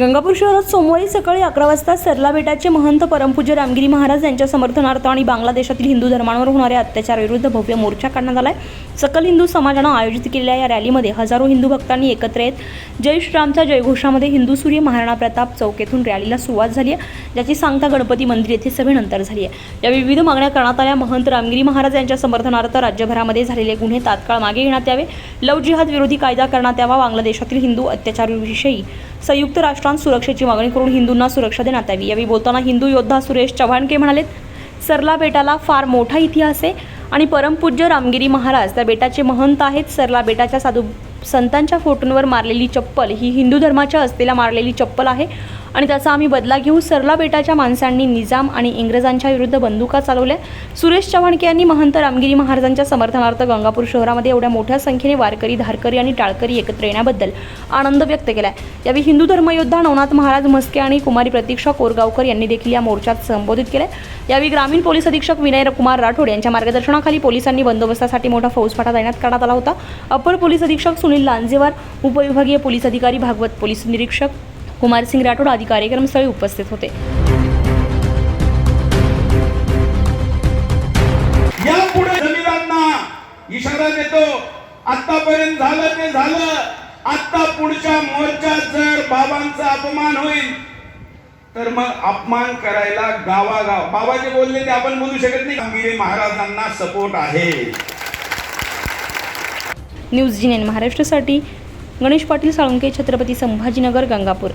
गंगापूर शहरात सोमवारी सकाळी अकरा वाजता सरला बेटाचे महंत परमपूज्य रामगिरी महाराज यांच्या समर्थनार्थ आणि बांगलादेशातील हिंदू धर्मांवर होणाऱ्या अत्याचाराविरुद्ध भव्य मोर्चा काढण्यात आलाय. सकल हिंदू समाजानं आयोजित केलेल्या या रॅलीमध्ये हजारो हिंदू भक्तांनी एकत्र येत जय श्रीरामच्या जयघोषामध्ये हिंदू सूर्य महाराणा प्रताप चौक येथून रॅलीला सुरुवात झाली आहे ज्याची सांगता गणपती मंदिर येथे सभेनंतर झाली आहे. या विविध मागण्या करण्यात आल्या. महंत रामगिरी महाराज यांच्या समर्थनार्थ राज्यभरामध्ये झालेले गुन्हे तात्काळ मागे घेण्यात यावे. लव जिहाद विरोधी कायदा करण्यात यावा. बांगलादेशातील हिंदू अत्याचाराविषयी संयुक्त राष्ट्रांत सुरक्षेची मागणी करून हिंदूंना सुरक्षा देण्यात यावी. यावेळी बोलताना हिंदू योद्धा सुरेश चव्हाणके म्हणालेत सरला बेटाला फार मोठा इतिहास आहे आणि परमपूज्य रामगिरी महाराज त्या बेटाचे महंत आहेत. सरला बेटाच्या साधू संतांच्या फोटोंवर मारलेली चप्पल ही हिंदू धर्माच्या असलेला मारलेली चप्पल आहे. आणि त्याचा आम्ही बदला घेऊ सरला बेटाच्या माणसांनी निजाम आणि इंग्रजांच्या विरुद्ध बंदुका चालवल्या. सुरेश चव्हाणके यांनी महंत रामगिरी महाराजांच्या समर्थनार्थ गंगापूर शहरामध्ये एवढ्या मोठ्या संख्येने वारकरी धारकरी आणि टाळकरी एकत्र येण्याबद्दल आनंद व्यक्त केलाय. यावेळी हिंदू धर्मयोद्धा नवनाथ महाराज म्हस्के आणि कुमारी प्रतीक्षा कोरगावकर यांनी देखील या मोर्चात संबोधित केलंय. यावेळी ग्रामीण पोलीस अधीक्षक विनय कुमार राठोड यांच्या मार्गदर्शनाखाली पोलिसांनी बंदोबस्तासाठी मोठा फौजफाटा तैनात करण्यात आला होता. अपर पोलीस अधीक्षक सुनील लांजेवार उपविभागीय पोलीस अधिकारी भागवत पोलीस निरीक्षक कुमारसिंग राठोड आदी कार्यक्रमस्थळी उपस्थित होते. यापुढे जमीरांना इशारा देतो. आतापर्यंत झालं ते झालं. आता पुढच्या मोर्चात जर बाबांचा अपमान होईल तर मग अपमान करायला गावागाव बाबा जे बोलले ते आपण बोलू शकत नाही. कामगिरी महाराजांना सपोर्ट आहे. न्यूज जी महाराष्ट्रासाठी गणेश पाटील साळुंके छत्रपती संभाजीनगर गंगापूर.